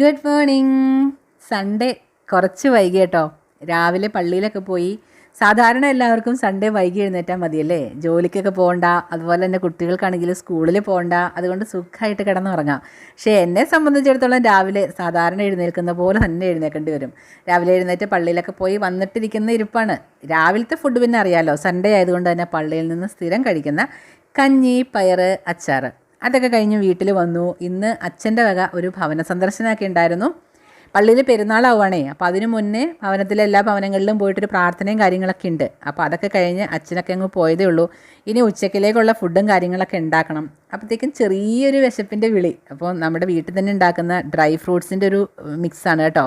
Good morning Sunday കുറച്ച് വൈകി കേട്ടോ. രാവിലെ പള്ളിയിലൊക്കെ പോയി സാധാരണ എല്ലാവർക്കും സൺഡേ വൈകി എഴുന്നേറ്റാൽ മതിയല്ലേ? ജോലിക്കൊക്കെ പോകണ്ട അതുപോലെ തന്നെ കുട്ടികൾക്കാണെങ്കിൽ സ്കൂളിൽ പോകണ്ട അതുകൊണ്ട് സുഖമായിട്ട് കിടന്നുറങ്ങാം. പക്ഷേ എന്നെ സംബന്ധിച്ചിടത്തോളം രാവിലെ സാധാരണ എഴുന്നേൽക്കുന്ന പോലെ തന്നെ എഴുന്നേൽക്കേണ്ടി വരും. രാവിലെ എഴുന്നേറ്റ് പള്ളിയിലൊക്കെ പോയി വന്നിട്ടിരിക്കുന്ന ഇരിപ്പാണ്. രാവിലത്തെ ഫുഡ് പിന്നെ അറിയാമല്ലോ സൺഡേ ആയതുകൊണ്ട് തന്നെ പള്ളിയിൽ നിന്ന് സ്ഥിരം കഴിക്കുന്ന കഞ്ഞി പയറ് അച്ചാറ്. അതൊക്കെ കഴിഞ്ഞ് വീട്ടിൽ വന്നു. ഇന്ന് അച്ഛന്റെ വക ഒരു ഭവന സന്ദർശനമൊക്കെ ഉണ്ടായിരുന്നു. പള്ളിയിൽ പെരുന്നാളാവുകയാണേ അപ്പോൾ അതിന് മുന്നേ ഭവനത്തിലെ എല്ലാ ഭവനങ്ങളിലും പോയിട്ടൊരു പ്രാർത്ഥനയും കാര്യങ്ങളൊക്കെ ഉണ്ട്. അപ്പോൾ അതൊക്കെ കഴിഞ്ഞ് അച്ഛനൊക്കെ അങ്ങ് പോയതേ ഉള്ളൂ. ഇനി ഉച്ചക്കിലേക്കുള്ള ഫുഡും കാര്യങ്ങളൊക്കെ ഉണ്ടാക്കണം. അപ്പോഴത്തേക്കും ചെറിയൊരു വിശപ്പിന്റെ വിളി. അപ്പോൾ നമ്മുടെ വീട്ടിൽ തന്നെ ഉണ്ടാക്കുന്ന ഡ്രൈ ഫ്രൂട്ട്സിന്റെ ഒരു മിക്സാണ് കേട്ടോ.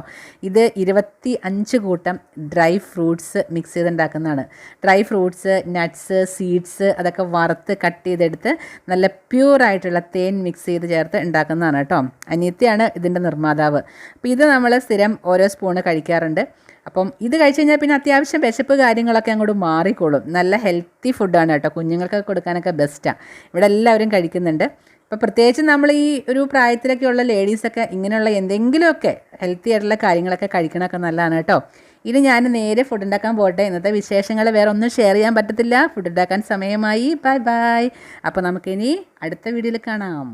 ഇത് ഇരുപത്തി അഞ്ച് കൂട്ടം ഡ്രൈ ഫ്രൂട്ട്സ് മിക്സ് ചെയ്തുണ്ടാക്കുന്നതാണ്. ഡ്രൈ ഫ്രൂട്ട്സ് നട്ട്സ് സീഡ്സ് അതൊക്കെ വറുത്ത് കട്ട് ചെയ്തെടുത്ത് നല്ല പ്യൂറായിട്ടുള്ള തേൻ മിക്സ് ചെയ്ത് ചേർത്ത് ഉണ്ടാക്കുന്നതാണ് കേട്ടോ. അനിയത്തിയാണ് ഇതിന്റെ നിർമ്മാതാവ്. അപ്പോൾ ഇത് നമ്മൾ സ്ഥിരം ഓരോ സ്പൂണ് കഴിക്കാറുണ്ട്. അപ്പം ഇത് കഴിച്ചു കഴിഞ്ഞാൽ പിന്നെ അത്യാവശ്യം വിശപ്പ് കാര്യങ്ങളൊക്കെ അങ്ങോട്ട് മാറിക്കോളും. നല്ല ഹെൽത്തി ഫുഡാണ് കേട്ടോ. കുഞ്ഞുങ്ങൾക്കൊക്കെ കൊടുക്കാനൊക്കെ ബെസ്റ്റാണ് ഇവിടെ എല്ലാവരും കഴിക്കുന്നുണ്ട്. ഇപ്പോൾ പ്രത്യേകിച്ച് നമ്മൾ ഈ ഒരു പ്രായത്തിലൊക്കെ ഉള്ള ലേഡീസൊക്കെ ഇങ്ങനെയുള്ള എന്തെങ്കിലുമൊക്കെ ഹെൽത്തി ആയിട്ടുള്ള കാര്യങ്ങളൊക്കെ കഴിക്കണമൊക്കെ നല്ലതാണ് കേട്ടോ. ഇനി ഞാൻ നേരെ ഫുഡ് ഉണ്ടാക്കാൻ പോട്ടെ. ഇന്നത്തെ വിശേഷങ്ങൾ വേറെ ഒന്നും ഷെയർ ചെയ്യാൻ പറ്റത്തില്ല. ഫുഡ് ഉണ്ടാക്കാൻ സമയമായി. ബൈ ബൈ അപ്പോൾ നമുക്കിനി അടുത്ത വീഡിയോയിൽ കാണാം.